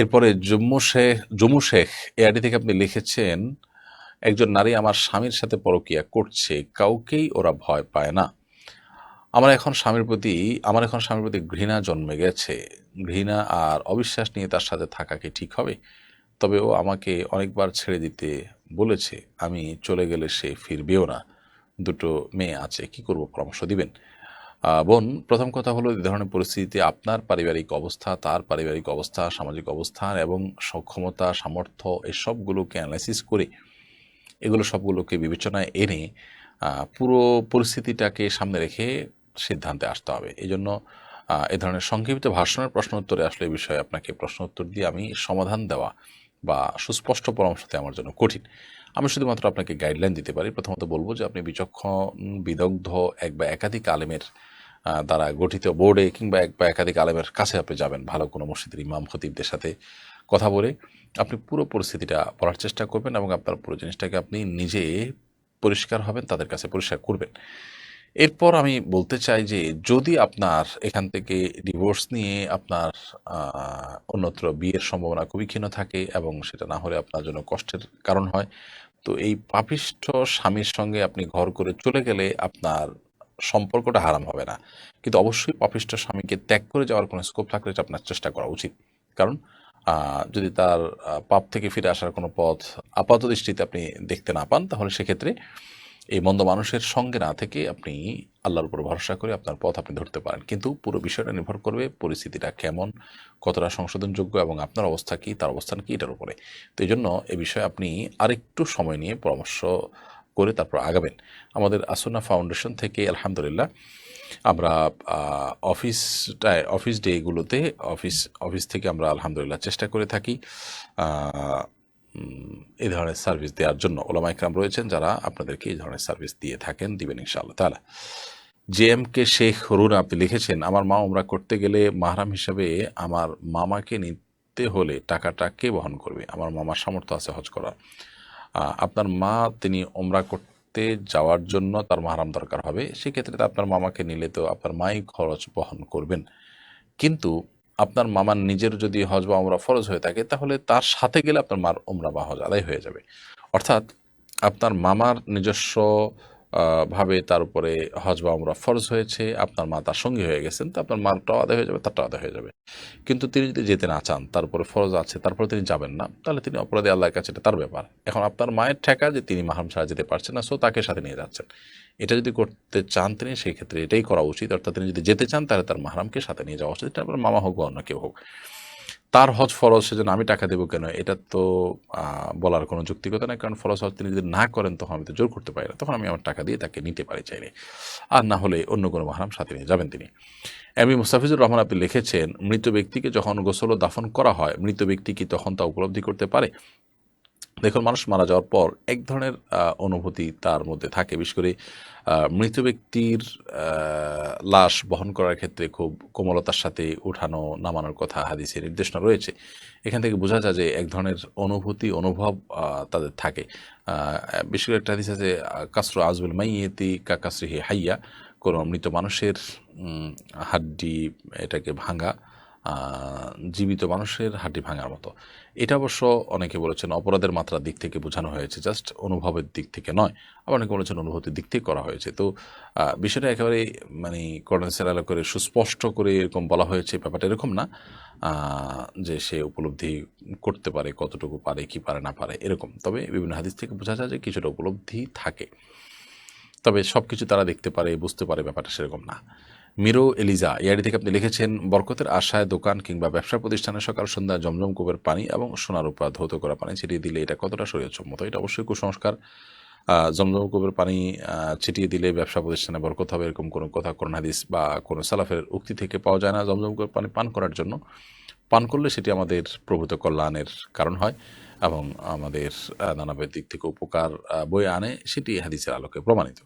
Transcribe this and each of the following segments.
এরপরে জম্মু শেখ জম্মু শেখ এ আইডি থেকে আপনি লিখেছেন, একজন নারী আমার স্বামীর সাথে পরকিয়া করছে, কাউকেই ওরা ভয় পায় না। আমার এখন স্বামীর প্রতি, আমার এখন স্বামীর প্রতি ঘৃণা জন্মে গেছে। ঘৃণা আর অবিশ্বাস নিয়ে তার সাথে থাকা কি ঠিক হবে? তবে ও আমাকে অনেকবার ছেড়ে দিতে বলেছে, আমি চলে গেলে সে ফিরবেও না। দুটো মেয়ে আছে, কি করব পরামর্শ দিবেন? বোন, প্রথম কথা হলো এই ধরনের পরিস্থিতিতে আপনার পারিবারিক অবস্থা, তার পারিবারিক অবস্থা, সামাজিক অবস্থান এবং সক্ষমতা, সামর্থ্য এসবগুলোকে সবগুলোকে অ্যানালাইসিস করে এগুলো সবগুলোকে বিবেচনায় এনে পুরো পরিস্থিতিটাকে সামনে রেখে সিদ্ধান্তে আসতে হবে। এই জন্য এ ধরনের সংক্ষিপ্ত ভাষণের প্রশ্ন উত্তরে আসলে এই বিষয়ে আপনাকে প্রশ্ন উত্তর দিয়ে আমি সমাধান দেওয়া বা সুস্পষ্ট পরামর্শ দেওয়া আমার জন্য কঠিন। আমি শুধুমাত্র আপনাকে গাইডলাইন দিতে পারি। প্রথমত বলব যে আপনি বিচক্ষণ, বিদগ্ধ, এক বা একাধিক আলেমের দ্বারা গঠিত বোর্ডে কিংবা এক বা একাধিক আলেমের কাছে আপনি যাবেন, ভালো কোনো মসজিদের ইমাম, খতিবদের সাথে কথা বলে আপনি পুরো পরিস্থিতিটা পড়ার চেষ্টা করবেন এবং আপনার পুরো জিনিসটাকে আপনি নিজে পরিষ্কার হবেন, তাদের কাছে পরিষ্কার করবেন। এরপর আমি বলতে চাই যে যদি আপনার এখান থেকে ডিভোর্স নিয়ে আপনার অন্যত্র বিয়ের সম্ভাবনা খুবই ক্ষীণ থাকে এবং সেটা না হলে আপনার জন্য কষ্টের কারণ হয়, তো এই পাপিষ্ঠ স্বামীর সঙ্গে আপনি ঘর করে চলে গেলে আপনার সম্পর্কটা হারাম হবে না। কিন্তু অবশ্যই পাপিষ্ঠ স্বামীকে ত্যাগ করে যাওয়ার কোনো স্কোপ থাকলে এটা আপনার চেষ্টা করা উচিত। কারণ যদি তার পাপ থেকে ফিরে আসার কোনো পথ আপাত দৃষ্টিতে আপনি দেখতে না পান, তাহলে সেক্ষেত্রে এই মন্দ মানুষের সঙ্গে না থেকে আপনি আল্লাহর উপর ভরসা করে আপনার পথ আপনি ধরতে পারেন। কিন্তু পুরো বিষয়টা নির্ভর করবে পরিস্থিতিটা কেমন, কতটা সংশোধনযোগ্য এবং আপনার অবস্থা কী, তার অবস্থান কী এটার উপরে। তো এই জন্য এ বিষয়ে আপনি আরেকটু সময় নিয়ে পরামর্শ করে তারপর আগাবেন। আমাদের আসুনা ফাউন্ডেশন থেকে আলহামদুলিল্লাহ আমরা অফিসটায় অফিস ডেগুলোতে অফিস অফিস থেকে আমরা আলহামদুলিল্লাহ চেষ্টা করে থাকি এই ধরনের সার্ভিস দেওয়ার জন্য ওলামা ইকরাম রয়েছেন যারা আপনাদেরকে এই ধরনের সার্ভিস দিয়ে থাকেন, দিবেন ইনশাআল্লাহ তালা J M K Sheikh Harun আপনি লিখেছেন, আমার মা ওমরা করতে গেলে মাহরাম হিসাবে আমার মামাকে নিতে হলে টাকাটা কে বহন করবে? আমার মামার সামর্থ্য আছে হজ করার। আপনার মা তিনি ওমরা করতে যাওয়ার জন্য তার মাহারাম দরকার হবে। সেক্ষেত্রে তো আপনার মামাকে নিলে তো আপনার মাই খরচ বহন করবেন। কিন্তু আপনার মামার নিজের যদি হজ বা ওমরা ফরজ হয়ে থাকে, তাহলে তার সাথে গেলে আপনার মার ওমরা বা হজ আদায় হয়ে যাবে। অর্থাৎ আপনার মামার নিজস্ব ভাবে তার উপরে হজ বা ওমরা ফরজ হয়েছে, আপনার মা তার সঙ্গী হয়ে গেছেন, তো আপনার মারটাও আদায় হয়ে যাবে তারটাও আদায় হয়ে যাবে। কিন্তু তিনি যদি যেতে না চান, তার উপরে ফরজ আছে, তারপরে তিনি যাবেন না, তাহলে তিনি অপরাধী আল্লাহর কাছে, এটা তার ব্যাপার। এখন আপনার মায়ের ঠেকা যে তিনি মাহারাম ছাড়া যেতে পারছেন না, সো তাকে সাথে নিয়ে যাচ্ছেন। এটা যদি করতে চান তিনি, সেই ক্ষেত্রে এটাই করা উচিত। অর্থাৎ তিনি যদি যেতে চান, তাহলে তার মাহারামকে সাথে নিয়ে যাওয়া উচিত। এটা মামা হোক বা অন্য কেউ হোক। তার হজ ফরজ সেজন্য আমি টাকা দেবো কেন? এটা তো বলার কোনো যুক্তিকতা নেই। কারণ ফরজ হজ তিনি যদি না করেন, তখন আমি তো জোর করতে পারি না। তখন আমি আমার টাকা দিয়ে তাকে নিতে পারি চাইলে। আর না হলে অন্য কোনো মাহারাম সাথে নিয়ে যাবেন তিনি। এম মুস্তাফিজুর রহমান আপনি লিখেছেন, মৃত ব্যক্তিকে যখন গোসল দাফন করা হয়, মৃত ব্যক্তি কি তখন তা উপলব্ধি করতে পারে? দেখুন, মানুষ মারা যাওয়ার পর এক ধরনের অনুভূতি তার মধ্যে থাকে। বিশেষ করে মৃত ব্যক্তির লাশ বহন করার ক্ষেত্রে খুব কোমলতার সাথে উঠানো, নামানোর কথা হাদিসে নির্দেশনা রয়েছে। এখান থেকে বোঝা যায় যে এক ধরনের অনুভূতি, অনুভব তাদের থাকে। বিশেষ করে একটা হাদিস আছে কাসরু আজবুল মাইয়েতি কা কাসরিহি হাইয়া। কোনো মৃত মানুষের হাড্ডি এটাকে ভাঙা জীবিত মানুষের হাঁটি ভাঙার মতো। এটা অবশ্য অনেকে বলেছেন অপরাধের মাত্রার দিক থেকে বোঝানো হয়েছে, জাস্ট অনুভবের দিক থেকে নয়। আবার অনেকে বলেছেন অনুভূতির দিক থেকে করা হয়েছে। তো বিষয়টা একেবারে মানে কর্নেসের আলো করে সুস্পষ্ট করে এরকম বলা হয়েছে, ব্যাপারটা এরকম না যে সে উপলব্ধি করতে পারে, কতটুকু পারে, কি পারে, না পারে, এরকম। তবে বিভিন্ন হাদিস থেকে বোঝা যায় যে কিছুটা উপলব্ধি থাকে। তবে সব কিছু তারা দেখতে পারে, বুঝতে পারে, ব্যাপারটা সেরকম না। মিরো এলিজা ইয়ারি থেকে আপনি লিখেছেন, বরকতের আশায় দোকান কিংবা ব্যবসা প্রতিষ্ঠানে সকাল সন্ধ্যা জমজম কূপের পানি এবং সোনার উপা ধৌত করা পানি ছিটিয়ে দিলে এটা কতটা শরীরসম্মত এটা অবশ্যই কুসংস্কার। জমজম কূপের পানি ছিটিয়ে দিলে ব্যবসা প্রতিষ্ঠানে বরকত হবে এরকম কোনো কথা হাদিস বা কোনো সালাফের উক্তি থেকে পাওয়া যায় না। জমজম কূপের পানি পান করার জন্য। পান করলে সেটি আমাদের প্রভূত কল্যাণের কারণ হয় এবং আমাদের আহ, নানাবিধ দিক থেকে উপকার বয়ে আনে সেটি হাদিসের আলোকে প্রমাণিত।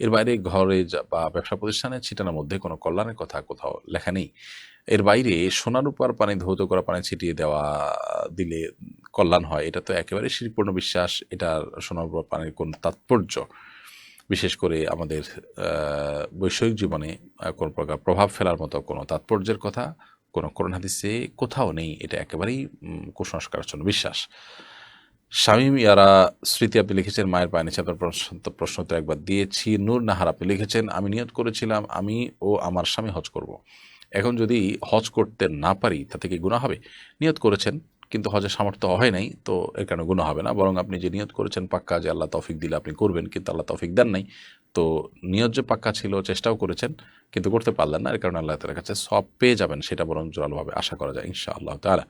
এর বাইরে ঘরে বা ব্যবসা প্রতিষ্ঠানে ছিটানোর মধ্যে কোনো কল্যাণের কথা কোথাও লেখা নেই। এর বাইরে সোনার উপর পানি ধৌত করা পানি ছিটিয়ে দেওয়া দিলে কল্যাণ হয়। এটা তো একেবারে শিরপূর্ণ বিশ্বাস। এটার সোনার উপর পানির কোন তাৎপর্য? বিশেষ করে আমাদের বৈষয়িক জীবনে কোনো প্রকার প্রভাব ফেলার মতো কোনো তাৎপর্যের কথা কোনো কোরআন হাদিসে কোথাও নেই। এটা একেবারেই জন্য বিশ্বাস। শামীম, ইয়ারা স্মৃতি আপনি লিখেছেন, মায়ের পায়ে নিচে আপনার প্রশ্ন প্রশ্ন তো একবার দিয়েছি। নূর নাহার আপনি লিখেছেন, আমি নিয়ত করেছিলাম, আমি ও আমার স্বামী হজ করব। এখন যদি হজ করতে না পারি তাতে কি গুণা হবে? নিয়ত করেছেন, কিন্তু হজের সামর্থ্য হয় নাই, তো এর কারণে গুণা হবে না। বরং আপনি যে নিয়ত করেছেন, পাক্কা যে আল্লাহ তৌফিক দিলে আপনি করবেন, কিন্তু আল্লাহ তৌফিক দেন নাই তো নিয়ত যে পাক্কা ছিল, চেষ্টাও করেছেন, কিন্তু করতে পারলেন না। এর কারণে আল্লাহ তালার কাছে সব পেয়ে যাবেন, সেটা বরং জোরালোভাবে আশা করা যায় ইনশা আল্লাহ তালা